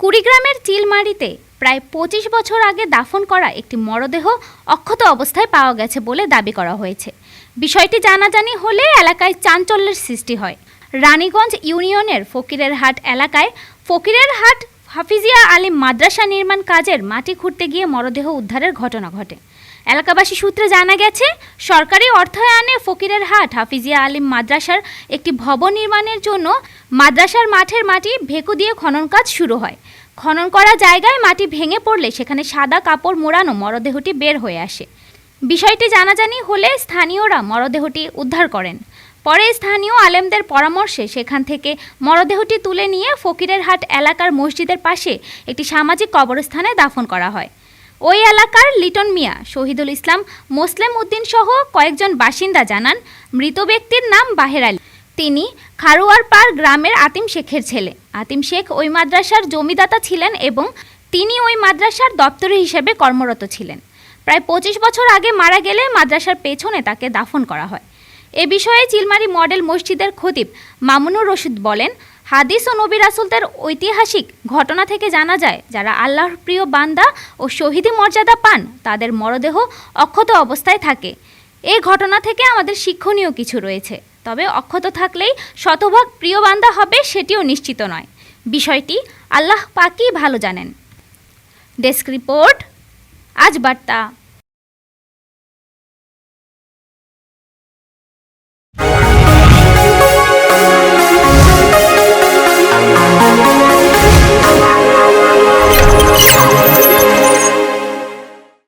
কুড়িগ্রামের চিলমারিতে প্রায় পঁচিশ বছর আগে দাফন করা একটি মরদেহ অক্ষত অবস্থায় পাওয়া গেছে বলে দাবি করা হয়েছে। বিষয়টি জানাজানি হলে এলাকায় চাঞ্চল্যের সৃষ্টি হয়। রানীগঞ্জ ইউনিয়নের ফকিরের হাট এলাকায় ফকিরের হাট হাফিজিয়া আলিম মাদ্রাসা নির্মাণ কাজের মাটি খুঁড়তে গিয়ে মরদেহ উদ্ধারের ঘটনা ঘটে। এলাকাবাসী সূত্রে জানা গেছে, সরকারি অর্থায়নে ফকিরের হাট হাফিজিয়া আলিম মাদ্রাসার একটি ভবন নির্মাণের জন্য মাদ্রাসার মাঠের মাটি ভেকু দিয়ে খনন কাজ শুরু হয়। খনন করা জায়গায় মাটি ভেঙে পড়লে সেখানে সাদা কাপড় মোড়ানো মরদেহটি বের হয়ে আসে। বিষয়টি জানাজানি হলে স্থানীয়রা মরদেহটি উদ্ধার করেন। পরে স্থানীয় আলেমদের পরামর্শে সেখান থেকে মরদেহটি তুলে নিয়ে ফকিরের হাট এলাকার মসজিদের পাশে একটি সামাজিক কবরস্থানে দাফন করা হয়। ওই এলাকার লিটন মিয়া, শহীদুল ইসলাম, মোসলেম উদ্দিন সহ কয়েকজন বাসিন্দা জানান, মৃত ব্যক্তির নাম বাহের আলী। তিনি খারোয়ার পার গ্রামের আতিম শেখের ছেলে। আতিম শেখ ওই মাদ্রাসার জমিদাতা ছিলেন এবং তিনি ওই মাদ্রাসার দপ্তরি হিসেবে কর্মরত ছিলেন। প্রায় পঁচিশ বছর আগে মারা গেলে মাদ্রাসার পেছনে তাকে দাফন করা হয়। এ বিষয়ে চিলমারি মডেল মসজিদের খতিব মামুনুর রশিদ বলেন, হাদিস ও নবী রাসুলদের ঐতিহাসিক ঘটনা থেকে জানা যায়, যারা আল্লাহর প্রিয় বান্দা ও শহীদি মর্যাদা পান, তাদের মরদেহ অক্ষত অবস্থায় থাকে। এই ঘটনা থেকে আমাদের শিক্ষণীয় কিছু রয়েছে, তবে অক্ষত থাকলেই শতভাগ প্রিয় বান্দা হবে সেটিও নিশ্চিত নয়। বিষয়টি আল্লাহ পাকই ভালো জানেন। ডেস্ক রিপোর্ট, আজ বার্তা।